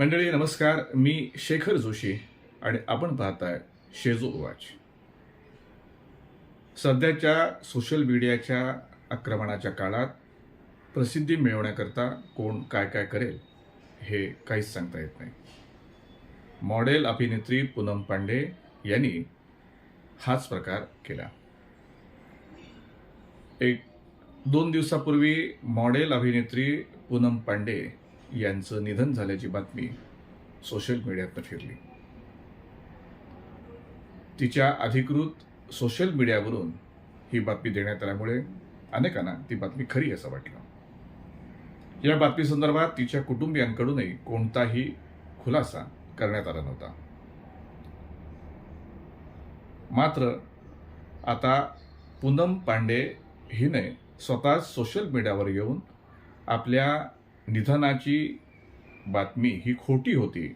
मंडळी नमस्कार. मी शेखर जोशी आणि आपण पाहताय शेजो वाच सध्याच्या सोशल मीडियाच्या आक्रमणाच्या काळात प्रसिद्धी मिळवण्याकरता कोण काय काय करेल हे काहीच सांगता येत नाही. मॉडेल अभिनेत्री पूनम पांडे यांनी हाच प्रकार केला. एक दोन दिवसापूर्वी मॉडेल अभिनेत्री पूनम पांडे यांचं निधन झाल्याची बातमी सोशल मीडियातनं फिरली तिच्या अधिकृत सोशल मीडियावरून ही बातमी देण्यात आल्यामुळे अनेकांना ती बातमी खरी असं वाटलं. या बातमीसंदर्भात तिच्या कुटुंबियांकडूनही कोणताही खुलासा करण्यात आला नव्हता. मात्र आता पूनम पांडे हिने स्वतः सोशल मीडियावर येऊन आपल्या निधनाची बातमी ही खोटी होती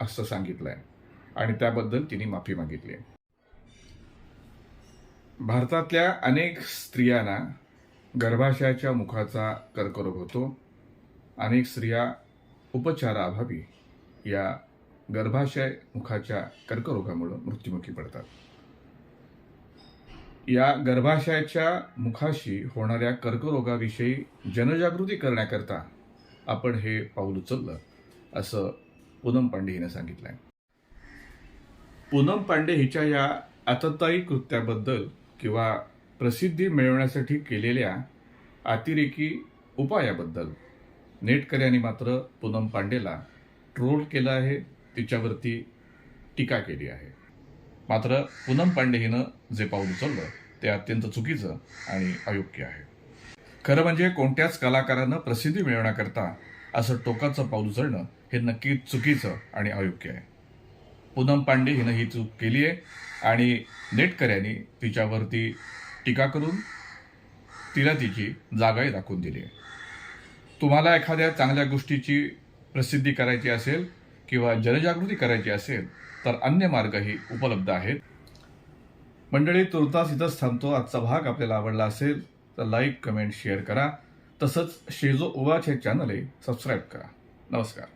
असं सांगितलंय. आणि त्याबद्दल तिने माफी मागितली. आहे भारतातल्या अनेक स्त्रियांना गर्भाशयाच्या मुखाचा कर्करोग होतो. अनेक स्त्रिया उपचाराअभावी या गर्भाशय मुखाच्या कर्करोगामुळे मृत्युमुखी पडतात. या गर्भाशयाच्या मुखाशी होणाऱ्या कर्करोगाविषयी जनजागृती करण्याकरता आपण हे पाऊल उचललं असं पूनम पांडे हिनं सांगितलंय. पूनम पांडे हिच्या या आततायी कृत्याबद्दल किंवा प्रसिद्धी मिळवण्यासाठी केलेल्या अतिरेकी उपायाबद्दल नेटकऱ्यांनी मात्र पूनम पांडेला ट्रोल केलं आहे तिच्यावरती टीका केली आहे. मात्र पूनम पांडे हिनं जे पाऊल उचललं ते अत्यंत चुकीचं आणि अयोग्य आहे. खरं म्हणजे कोणत्याच कलाकारानं प्रसिद्धी मिळवण्याकरता असं टोकाचं पाऊल उचलणं हे नक्की चुकीचं आणि अयोग्य आहे. पूनम पांडे हिनं ही चूक केली आहे आणि नेटकऱ्यांनी तिच्यावरती टीका करून तिला तिची जागाही दाखवून दिली आहे. तुम्हाला एखाद्या चांगल्या गोष्टीची प्रसिद्धी करायची असेल किंवा जनजागृती करायची असेल तर अन्य मार्गही उपलब्ध आहेत. मंडळी तुर्तास इथंच थांबतो. आजचा भाग आपल्याला आवडला असेल तर लाईक कमेंट शेअर करा. तसंच शेजो उवाच हे चॅनल सबस्क्राईब करा. नमस्कार.